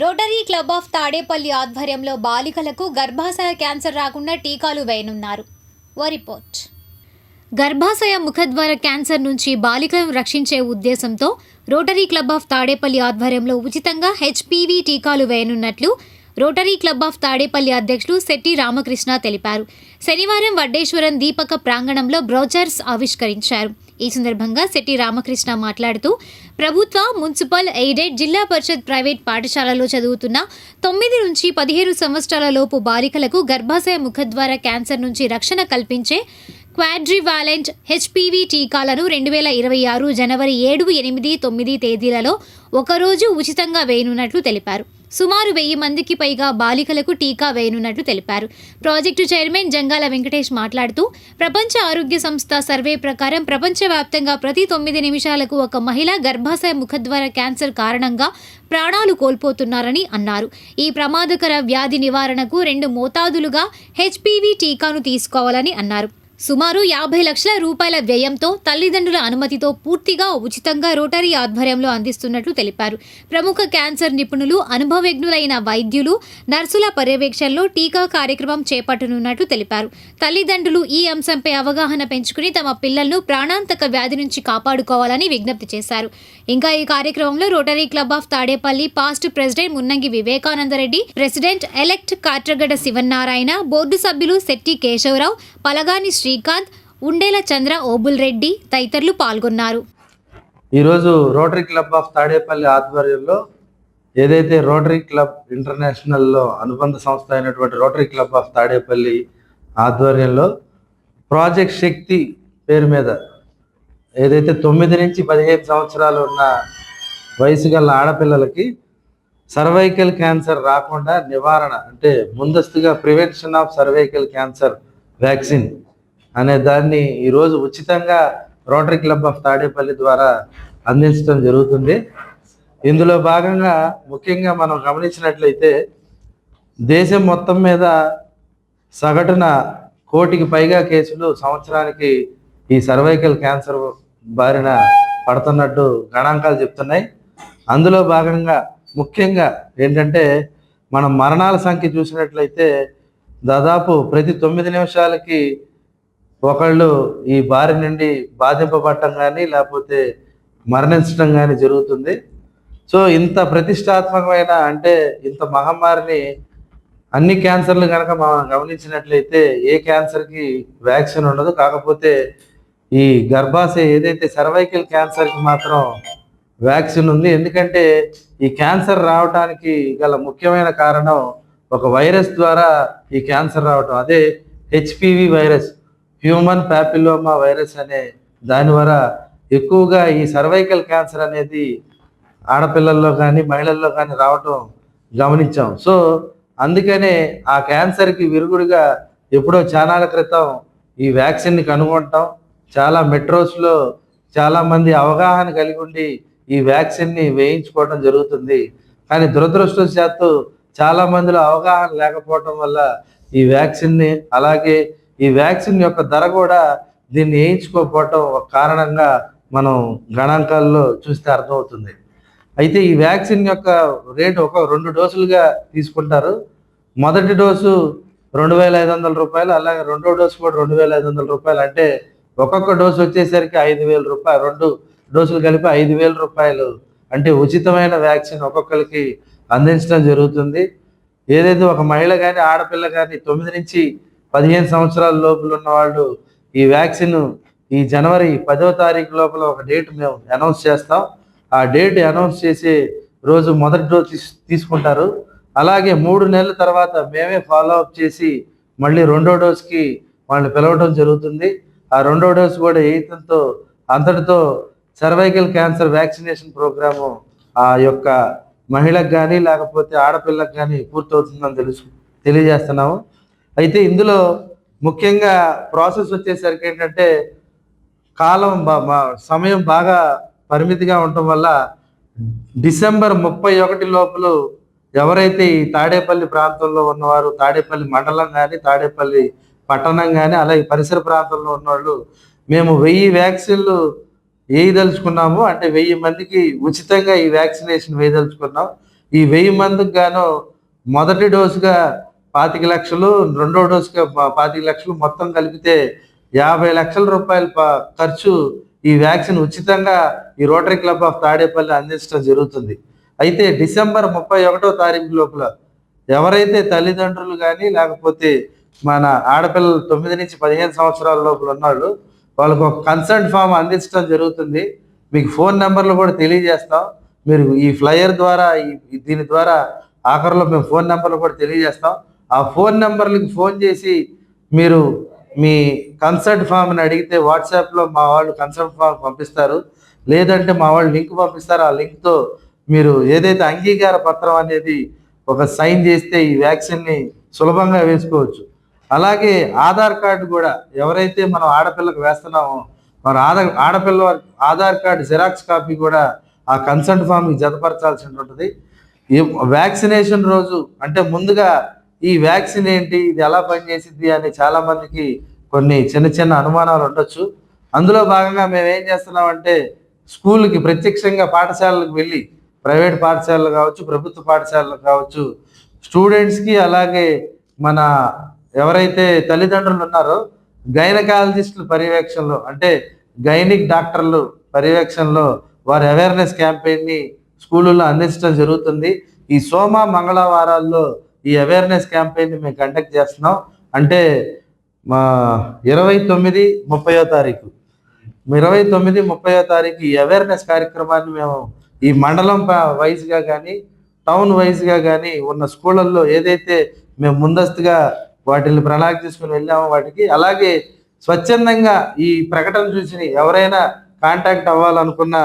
Rotary club of Tadepalli ఆధ్వర్యంలో బాలికలకు గర్భాశయ క్యాన్సర్ రాకుండా టీకాలు వేయనున్నారు. ఓ రిపోర్ట్. గర్భాశయ ముఖద్వార క్యాన్సర్ నుంచి బాలికలను రక్షించే ఉద్దేశంతో రోటరీ క్లబ్ ఆఫ్ తాడేపల్లి ఆధ్వర్యంలో ఉచితంగా హెచ్పివి టీకాలు వేయనున్నట్లు రోటరీ క్లబ్ ఆఫ్ తాడేపల్లి అధ్యక్షులు శెట్టి రామకృష్ణ తెలిపారు. శనివారం వడ్డేశ్వరం దీపక ప్రాంగణంలో బ్రౌచర్స్ ఆవిష్కరించారు. ఈ సందర్భంగా శెట్టి రామకృష్ణ మాట్లాడుతూ ప్రభుత్వ మున్సిపల్ ఎయిడెడ్ జిల్లా పరిషత్ ప్రైవేట్ పాఠశాలలో చదువుతున్న తొమ్మిది నుంచి పదిహేను సంవత్సరాల లోపు బాలికలకు గర్భాశయ ముఖద్వార క్యాన్సర్ నుంచి రక్షణ కల్పించే క్వాడ్రివాలెంట్ హెచ్పివి టీకాలను రెండు వేల ఇరవై ఆరు జనవరి ఏడు ఎనిమిది తొమ్మిది తేదీలలో ఒకరోజు ఉచితంగా వేయనున్నట్లు తెలిపారు. సుమారు వెయ్యి మందికి పైగా బాలికలకు టీకా వేయనున్నట్లు తెలిపారు. ప్రాజెక్టు చైర్మన్ జంగాల వెంకటేష్ మాట్లాడుతూ ప్రపంచ ఆరోగ్య సంస్థ సర్వే ప్రకారం ప్రపంచవ్యాప్తంగా ప్రతి తొమ్మిది నిమిషాలకు ఒక మహిళ గర్భాశయ ముఖద్వార క్యాన్సర్ కారణంగా ప్రాణాలు కోల్పోతున్నారని అన్నారు. ఈ ప్రమాదకర వ్యాధి నివారణకు రెండు మోతాదులుగా హెచ్పివి టీకాను తీసుకోవాలని అన్నారు. సుమారు యాభై లక్షల రూపాయల వ్యయంతో తల్లిదండ్రుల అనుమతితో పూర్తిగా ఉచితంగా రోటరీ ఆధ్వర్యంలో అందిస్తున్నట్లు తెలిపారు. ప్రముఖ క్యాన్సర్ నిపుణులు అనుభవజ్ఞులైన వైద్యులు నర్సుల పర్యవేక్షణలో టీకా కార్యక్రమం చేపట్టనున్నట్లు తెలిపారు. తల్లిదండ్రులు ఈ అంశంపై అవగాహన పెంచుకుని తమ పిల్లలను ప్రాణాంతక వ్యాధి నుంచి కాపాడుకోవాలని విజ్ఞప్తి చేశారు. ఇంకా ఈ కార్యక్రమంలో Rotary club of Tadepalli past president Munnangi Vivekanandareddy president elect Katragadda Sivannarayana board సభ్యులు శెట్టి కేశవరావు పలగాని శ్రీ శ్రీకాంత్ ఉండేల చంద్ర ఓబుల్ రెడ్డి తదితరులు పాల్గొన్నారు. ఈరోజు రోటరీ క్లబ్ ఆఫ్ తాడేపల్లి ఆధ్వర్యంలో ఏదైతే రోటరీ క్లబ్ ఇంటర్నేషనల్లో అనుబంధ సంస్థ అయినటువంటి రోటరీ క్లబ్ ఆఫ్ తాడేపల్లి ఆధ్వర్యంలో ప్రాజెక్ట్ శక్తి పేరు మీద ఏదైతే తొమ్మిది నుంచి పదిహేను సంవత్సరాలు ఉన్న వయసు గల ఆడపిల్లలకి సర్వైకల్ క్యాన్సర్ రాకుండా నివారణ అంటే ముందస్తుగా prevention of cervical cancer vaccine అనే దాన్ని ఈరోజు ఉచితంగా రోటరీ క్లబ్ ఆఫ్ తాడేపల్లి ద్వారా అందించడం జరుగుతుంది. ఇందులో భాగంగా ముఖ్యంగా మనం గమనించినట్లయితే దేశం మొత్తం మీద సగటున కోటికి పైగా కేసులు సంవత్సరానికి ఈ సర్వైకల్ క్యాన్సర్ బారిన పడుతున్నట్టు గణాంకాలు చెప్తున్నాయి. అందులో భాగంగా ముఖ్యంగా ఏంటంటే మనం మరణాల సంఖ్య చూసినట్లయితే దాదాపు ప్రతి తొమ్మిది నిమిషాలకి ఒకళ్ళు ఈ బారి నుండి బాధింపబడటం కానీ లేకపోతే మరణించడం కానీ జరుగుతుంది. సో ఇంత ప్రతిష్టాత్మకమైన అంటే ఇంత మహమ్మారిని అన్ని క్యాన్సర్లు కనుక మనం గమనించినట్లయితే ఏ క్యాన్సర్కి వ్యాక్సిన్ ఉండదు. కాకపోతే ఈ గర్భాశయ ఏదైతే సర్వైకల్ క్యాన్సర్కి మాత్రం వ్యాక్సిన్ ఉంది. ఎందుకంటే ఈ క్యాన్సర్ రావడానికి గల ముఖ్యమైన కారణం ఒక వైరస్ ద్వారా ఈ క్యాన్సర్ రావటం. అదే HPV virus. Human papilloma virus అనే దాని ద్వారా ఎక్కువగా ఈ సర్వైకల్ క్యాన్సర్ అనేది ఆడపిల్లల్లో కానీ మహిళల్లో కానీ రావటం గమనించాం. సో అందుకనే ఆ క్యాన్సర్కి విరుగుడుగా ఎప్పుడో చానాల క్రితం ఈ వ్యాక్సిన్ని కనుగొంటాం. చాలా మెట్రోస్లో చాలామంది అవగాహన కలిగి ఉండి ఈ వ్యాక్సిన్ని వేయించుకోవడం జరుగుతుంది. కానీ దురదృష్టవశాత్తు చాలా మందిలో అవగాహన లేకపోవటం వల్ల ఈ వ్యాక్సిన్ని అలాగే ఈ వ్యాక్సిన్ యొక్క ధర కూడా దీన్ని వేయించుకోకపోవటం ఒక కారణంగా మనం గణాంకాల్లో చూస్తే అర్థమవుతుంది. అయితే ఈ వ్యాక్సిన్ యొక్క రేటు ఒక రెండు డోసులుగా తీసుకుంటారు. మొదటి డోసు రెండు వేల ఐదు వందల రూపాయలు అలాగే రెండో డోసు కూడా రెండు వేల ఐదు వందల రూపాయలు. అంటే ఒక్కొక్క డోసు వచ్చేసరికి ఐదు వేల రూపాయలు రెండు డోసులు కలిపి ఐదు వేల రూపాయలు. అంటే ఉచితమైన వ్యాక్సిన్ ఒక్కొక్కరికి అందించడం జరుగుతుంది. ఏదైతే ఒక మహిళ కానీ ఆడపిల్ల కానీ తొమ్మిది నుంచి పదిహేను సంవత్సరాల లోపల ఉన్న వాళ్ళు ఈ వ్యాక్సిన్ ఈ జనవరి పదవ తారీఖు లోపల ఒక డేట్ మేము అనౌన్స్ చేస్తాం. ఆ డేట్ అనౌన్స్ చేసే రోజు మొదటి డోస్ తీసుకుంటారు. అలాగే మూడు నెలల తర్వాత మేమే ఫాలో అప్ చేసి మళ్ళీ రెండో డోస్కి వాళ్ళని పిలవడం జరుగుతుంది. ఆ రెండో డోస్ కూడా వేయటంతో అంతటితో సర్వైకల్ క్యాన్సర్ వ్యాక్సినేషన్ ప్రోగ్రాము ఆ యొక్క మహిళకు కానీ లేకపోతే ఆడపిల్లకు కానీ పూర్తవుతుందని తెలుసు తెలియజేస్తున్నాము. అయితే ఇందులో ముఖ్యంగా ప్రాసెస్ వచ్చేసరికి ఏంటంటే కాలం బా- సమయం బాగా పరిమితిగా ఉండటం వల్ల డిసెంబర్ ముప్పై ఒకటి లోపల ఎవరైతే ఈ తాడేపల్లి ప్రాంతంలో ఉన్నవారు తాడేపల్లి మండలం కానీ తాడేపల్లి పట్టణం కానీ అలాగే పరిసర ప్రాంతంలో ఉన్నవాళ్ళు మేము వెయ్యి వ్యాక్సిన్లు వేయదలుచుకున్నాము. అంటే వెయ్యి మందికి ఉచితంగా ఈ వ్యాక్సినేషన్ వేయదలుచుకున్నాం. ఈ వెయ్యి మందికి గాను మొదటి డోసుగా పాతిక లక్షలు రెండో డోసుకి పాతిక లక్షలు మొత్తం కలిపితే యాభై లక్షల రూపాయల ఖర్చు ఈ వ్యాక్సిన్ ఉచితంగా ఈ రోటరీ క్లబ్ ఆఫ్ తాడేపల్లి అందించడం జరుగుతుంది. అయితే డిసెంబర్ ముప్పై ఒకటో తారీఖు లోపల ఎవరైతే తల్లిదండ్రులు కానీ లేకపోతే మన ఆడపిల్లలు తొమ్మిది నుంచి పదిహేను సంవత్సరాల లోపల ఉన్నాళ్ళు వాళ్ళకు ఒక కన్సర్ట్ ఫామ్ అందించడం జరుగుతుంది. మీకు ఫోన్ నెంబర్లు కూడా తెలియజేస్తాం. మీరు ఈ ఫ్లయర్ ద్వారా ఈ దీని ద్వారా ఆఖరిలో మేము ఫోన్ నెంబర్లు కూడా తెలియజేస్తాం. ఆ ఫోన్ నెంబర్లకు ఫోన్ చేసి మీరు మీ కన్సర్ట్ ఫామ్ని అడిగితే వాట్సాప్లో మా వాళ్ళు కన్సర్ట్ ఫామ్ పంపిస్తారు. లేదంటే మా వాళ్ళు లింక్ పంపిస్తారు. ఆ లింక్తో మీరు ఏదైతే అంగీకార పత్రం అనేది ఒక సైన్ చేస్తే ఈ వ్యాక్సిన్ని సులభంగా వేసుకోవచ్చు. అలాగే ఆధార్ కార్డు కూడా ఎవరైతే మనం ఆడపిల్లకు వేస్తున్నామో మరి ఆధార్ ఆడపిల్ల ఆధార్ కార్డు జిరాక్స్ కాపీ కూడా ఆ కన్సర్ట్ ఫామ్కి జతపరచాల్సి ఉంటుంది ఈ వ్యాక్సినేషన్ రోజు అంటే ముందుగా ఈ వ్యాక్సిన్ ఏంటి? ఇది ఎలా పనిచేసిద్ది? అని చాలా మందికి కొన్ని చిన్న చిన్న అనుమానాలు ఉండొచ్చు. అందులో భాగంగా మేము ఏం చేస్తున్నామంటే స్కూల్కి ప్రత్యక్షంగా పాఠశాలలకు వెళ్ళి ప్రైవేట్ పాఠశాలలు కావచ్చు ప్రభుత్వ పాఠశాలలు కావచ్చు స్టూడెంట్స్కి అలాగే మన ఎవరైతే తల్లిదండ్రులు ఉన్నారో గైనకాలజిస్టుల పర్యవేక్షణలో అంటే గైనిక్ డాక్టర్లు పర్యవేక్షణలో వారి అవేర్నెస్ క్యాంపెయిన్ని స్కూళ్ళల్లో అందించడం జరుగుతుంది. ఈ సోమ మంగళవారాల్లో ఈ అవేర్నెస్ క్యాంపెయిన్ మేము కండక్ట్ చేస్తున్నాం. అంటే మా ఇరవై తొమ్మిది ముప్పయో తారీఖు. ఇరవై తొమ్మిది ముప్పయో తారీఖు ఈ అవేర్నెస్ కార్యక్రమాన్ని మేము ఈ మండలం వైజ్గా కానీ టౌన్ వైజ్గా కానీ ఉన్న స్కూళ్ళల్లో ఏదైతే మేము ముందస్తుగా వాటిని ప్రణాళిక తీసుకుని వెళ్ళామో వాటికి అలాగే స్వచ్ఛందంగా ఈ ప్రకటన చూసి ఎవరైనా కాంటాక్ట్ అవ్వాలనుకున్న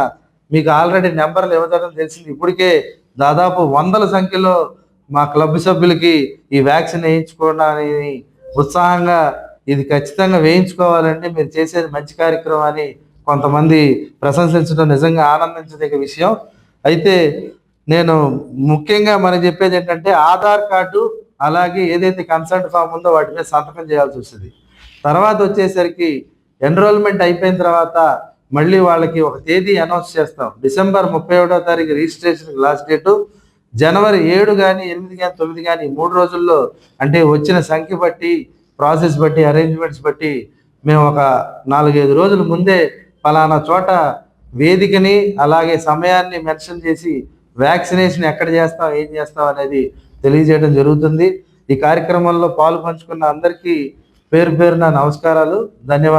మీకు ఆల్రెడీ నెంబర్లు ఇవ్వడం తెలిసింది. ఇప్పటికే దాదాపు వందల సంఖ్యలో మా క్లబ్ సభ్యులకి ఈ వ్యాక్సిన్ వేయించుకోవడానికి ఉత్సాహంగా ఇది ఖచ్చితంగా వేయించుకోవాలంటే మీరు చేసేది మంచి కార్యక్రమం అని కొంతమంది ప్రశంసించడం నిజంగా ఆనందించదగ్గ విషయం. అయితే నేను ముఖ్యంగా మనం చెప్పేది ఏంటంటే ఆధార్ కార్డు అలాగే ఏదైతే కన్సల్ట్ ఫామ్ ఉందో వాటి మీద సంతకం చేయాల్సి వస్తుంది. తర్వాత వచ్చేసరికి ఎన్రోల్మెంట్ అయిపోయిన తర్వాత మళ్ళీ వాళ్ళకి ఒక తేదీ అనౌన్స్ చేస్తాం. డిసెంబర్ ముప్పై ఒకటో తారీఖు రిజిస్ట్రేషన్ లాస్ట్ డేటు. జనవరి ఏడు కానీ ఎనిమిది కానీ తొమ్మిది కానీ మూడు రోజుల్లో అంటే వచ్చిన సంఖ్య బట్టి ప్రాసెస్ బట్టి అరేంజ్మెంట్స్ బట్టి మేము ఒక నాలుగైదు రోజుల ముందే ఫలానా చోట వేదికని అలాగే సమయాన్ని మెన్షన్ చేసి వ్యాక్సినేషన్ ఎక్కడ చేస్తాం ఏం చేస్తాం అనేది తెలియజేయడం జరుగుతుంది. ఈ కార్యక్రమంలో పాలు పంచుకున్న అందరికీ పేరు పేరున నమస్కారాలు. ధన్యవాదాలు.